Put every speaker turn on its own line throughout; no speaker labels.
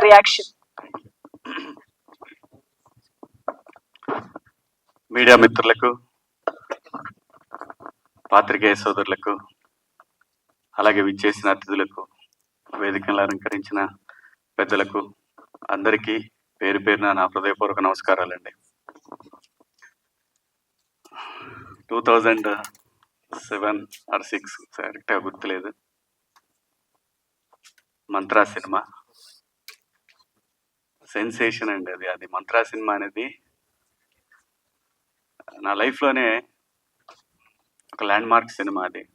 Reaction
media మిత్రులకు పాత్రికేయ సోదరులకు అలాగే విచ్చేసిన అతిథులకు వేదికలు అలంకరించిన పెద్దలకు అందరికీ పేరు పేరున నా హృదయపూర్వక నమస్కారాలండి. Two thousand seven or six కరెక్ట్గా గుర్తులేదు. మంత్రా సినిమా. సెన్సేషన్ అండి అది. అది మంత్రా సినిమా అనేది నా లైఫ్లోనే ఒక ల్యాండ్ మార్క్ సినిమా అది.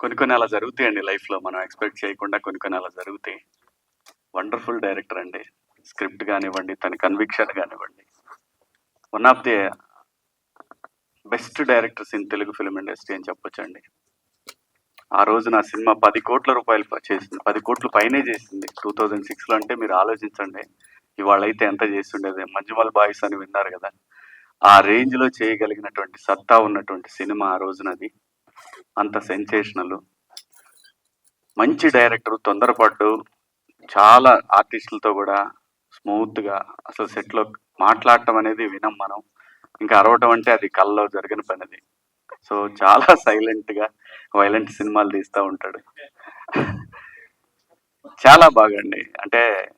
కొన్ని కొన్ని అలా జరుగుతాయండి లైఫ్లో. మనం ఎక్స్పెక్ట్ చేయకుండా కొన్ని కొన్ని అలా జరుగుతాయి. వండర్ఫుల్ డైరెక్టర్ అండి. స్క్రిప్ట్ కానివ్వండి తన కన్విక్షన్ కానివ్వండి. One of the best directors in Telugu film industry అని చెప్పొచ్చండి. ఆ రోజు నా సినిమా పది కోట్ల రూపాయలు చేసింది. పది కోట్లు పైనే చేసింది. టూ థౌజండ్ సిక్స్లో అంటే మీరు ఆలోచించండి. ఇవాళ అయితే ఎంత చేస్తుండేది? మంజుమల్ బాయ్స్ అని విన్నారు కదా. ఆ రేంజ్లో చేయగలిగినటువంటి సత్తా ఉన్నటువంటి సినిమా ఆ రోజునది. అంత సెన్సేషనల్. మంచి డైరెక్టర్ తొందరపడ్డు చాలా ఆర్టిస్టులతో కూడా స్మూత్గా అసలు సెట్లో మాట్లాడటం అనేది వినం మనం. ఇంకా అరవటం అంటే అది కళ్ళలో జరిగిన పని అది సో చాలా సైలెంట్గా వైలెంట్ సినిమాలు తీస్తూ ఉంటాడు. చాలా బాగండి. అంటే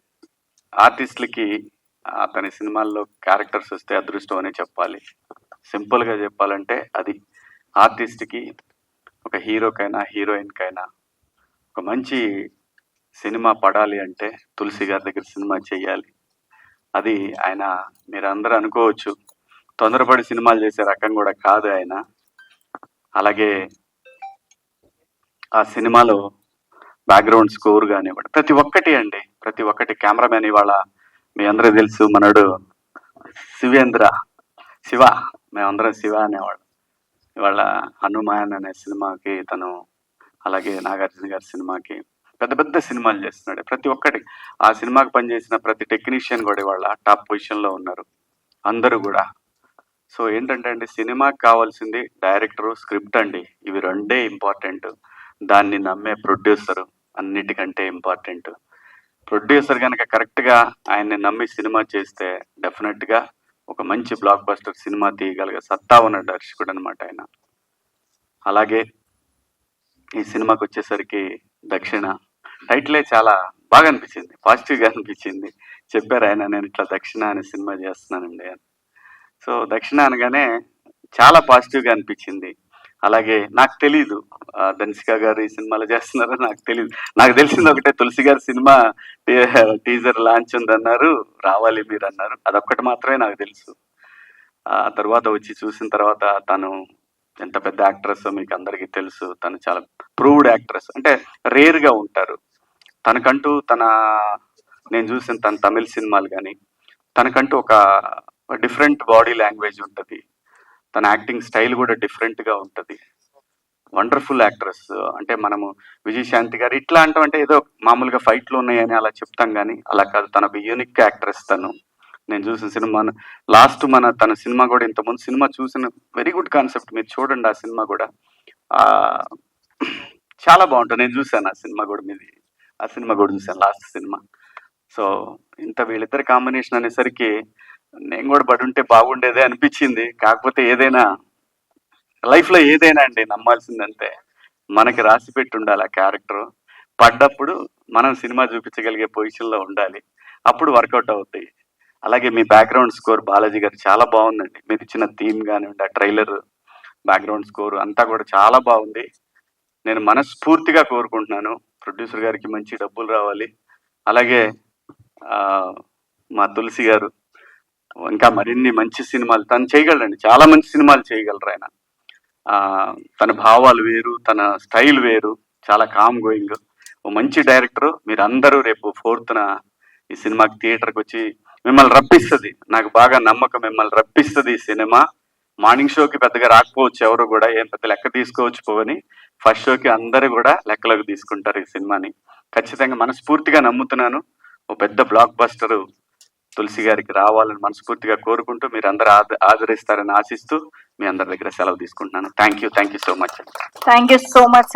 ఆర్టిస్టులకి అతని సినిమాల్లో క్యారెక్టర్స్ వస్తే అదృష్టం అనే చెప్పాలి. సింపుల్గా చెప్పాలంటే అది ఆర్టిస్ట్కి ఒక హీరోకైనా హీరోయిన్కైనా ఒక మంచి సినిమా పడాలి అంటే తులసి గారి దగ్గర సినిమా చేయాలి. అది ఆయన మీరు అందరూ అనుకోవచ్చు. తొందరపడి సినిమాలు చేసే రకం కూడా కాదు ఆయన. అలాగే ఆ సినిమాలో బ్యాక్గ్రౌండ్ స్కోర్ కానివ్వండి ప్రతి ఒక్కటి అండి ప్రతి ఒక్కటి కెమెరామెన్ ఇవాళ మీ అందరూ తెలుసు మనడు శివేంద్ర శివ మేమందరం శివ అనేవాడు ఇవాళ హనుమాన్ అనే సినిమాకి తను అలాగే నాగార్జున గారి సినిమాకి పెద్ద పెద్ద సినిమాలు చేస్తున్నాడు. ప్రతి ఒక్కటి ఆ సినిమాకి పనిచేసిన ప్రతి టెక్నీషియన్ కూడా ఇవాళ టాప్ పొజిషన్లో ఉన్నారు. అందరూ కూడా సో ఏంటంటే అండి సినిమాకి కావాల్సింది డైరెక్టర్ స్క్రిప్ట్ అండి. ఇవి రెండే ఇంపార్టెంట్. దాన్ని నమ్మే ప్రొడ్యూసర్ అన్నిటికంటే ఇంపార్టెంట్. ప్రొడ్యూసర్ కనుక కరెక్ట్గా ఆయన్ని నమ్మి సినిమా చేస్తే డెఫినెట్గా ఒక మంచి బ్లాక్ బస్టర్ సినిమా తీయగలిగే సత్తా ఉన్న దర్శకుడు అనమాట ఆయన. అలాగే ఈ సినిమాకి వచ్చేసరికి దక్షిణ టైటిలే చాలా బాగా అనిపించింది పాజిటివ్గా అనిపించింది. చెప్పారు ఆయన నేను ఇట్లా దక్షిణ అనే సినిమా చేస్తున్నానండి అని. సో దక్షిణ అనగానే చాలా పాజిటివ్గా అనిపించింది. అలాగే నాకు తెలీదు ఆ, గారు ఈ సినిమాలో చేస్తున్నారో నాకు తెలియదు నాకు తెలిసింది ఒకటే తులసి గారి సినిమా టీజర్ లాంచ్ ఉందన్నారు రావాలి మీరు అన్నారు. అదొక్కటి మాత్రమే నాకు తెలుసు. ఆ తర్వాత వచ్చి చూసిన తర్వాత తను ఎంత పెద్ద యాక్ట్రెస్ మీకు అందరికీ తెలుసు. తను చాలా ప్రూవ్డ్ యాక్ట్రెస్ అంటే రేర్గా ఉంటారు. తనకంటూ తన నేను చూసిన తన తమిళ సినిమాలు కానీ తనకంటూ ఒక డిఫరెంట్ బాడీ లాంగ్వేజ్ ఉంటుంది. తన యాక్టింగ్ స్టైల్ కూడా డిఫరెంట్గా ఉంటుంది. వండర్ఫుల్ యాక్ట్రెస్ అంటే మనము విజయశాంతి గారు ఇట్లా అంటాం అంటే ఏదో మామూలుగా ఫైట్లు ఉన్నాయని అలా చెప్తాం కానీ అలా కాదు. తన యూనిక్ యాక్ట్రెస్ తను. నేను చూసిన సినిమా లాస్ట్ మన తన సినిమా కూడా ఇంతకుముందు సినిమా చూసిన వెరీ గుడ్ కాన్సెప్ట్ మీరు చూడండి ఆ సినిమా కూడా. చాలా బాగుంటుంది. నేను చూశాను ఆ సినిమా కూడా మీది. ఆ సినిమా కూడా చూశాను లాస్ట్ సినిమా. సో ఇంత వీళ్ళిద్దరి కాంబినేషన్ అనేసరికి నేను కూడా పడి ఉంటే బాగుండేదే అనిపించింది. కాకపోతే ఏదైనా లైఫ్లో ఏదైనా అండి నమ్మాల్సిందంటే మనకి రాసి పెట్టి ఉండాలి ఆ క్యారెక్టర్. పడ్డప్పుడు మనం సినిమా చూపించగలిగే పొజిషన్లో ఉండాలి. అప్పుడు వర్కౌట్ అవుతాయి. అలాగే మీ బ్యాక్గ్రౌండ్ స్కోర్ బాలాజీ గారు చాలా బాగుందండి. మీరు ఇచ్చిన థీమ్ కానివ్వండి ఆ ట్రైలర్ బ్యాక్గ్రౌండ్ స్కోర్ అంతా కూడా చాలా బాగుంది. నేను మనస్ఫూర్తిగా కోరుకుంటున్నాను. ప్రొడ్యూసర్ గారికి మంచి డబ్బులు రావాలి. అలాగే మా తులసి గారు ఇంకా మరిన్ని మంచి సినిమాలు తను చేయగలరండి చాలా మంచి సినిమాలు చేయగలరు ఆయన. తన భావాలు వేరు తన స్టైల్ వేరు చాలా కామ్ గోయింగ్ ఓ మంచి డైరెక్టర్ మీరు అందరూ రేపు ఫోర్త్న ఈ సినిమాకి థియేటర్కి వచ్చి మిమ్మల్ని రప్పిస్తుంది. నాకు బాగా నమ్మకం. మిమ్మల్ని రప్పిస్తుంది ఈ సినిమా. మార్నింగ్ షోకి పెద్దగా రాకపోవచ్చు ఎవరు కూడా. ఏం పెద్ద లెక్క తీసుకోవచ్చు పోవని. ఫస్ట్ షోకి అందరూ కూడా లెక్కలోకి తీసుకుంటారు ఈ సినిమాని. ఖచ్చితంగా మనస్ఫూర్తిగా నమ్ముతున్నాను. ఓ పెద్ద బ్లాక్ బస్టర్ తులసి గారికి రావాలని మనస్ఫూర్తిగా కోరుకుంటూ మీరు అందరూ ఆదరిస్తారని ఆశిస్తూ మీ అందరి దగ్గర సెలవు తీసుకుంటున్నాను. Thank you thank you so much
thank you so much.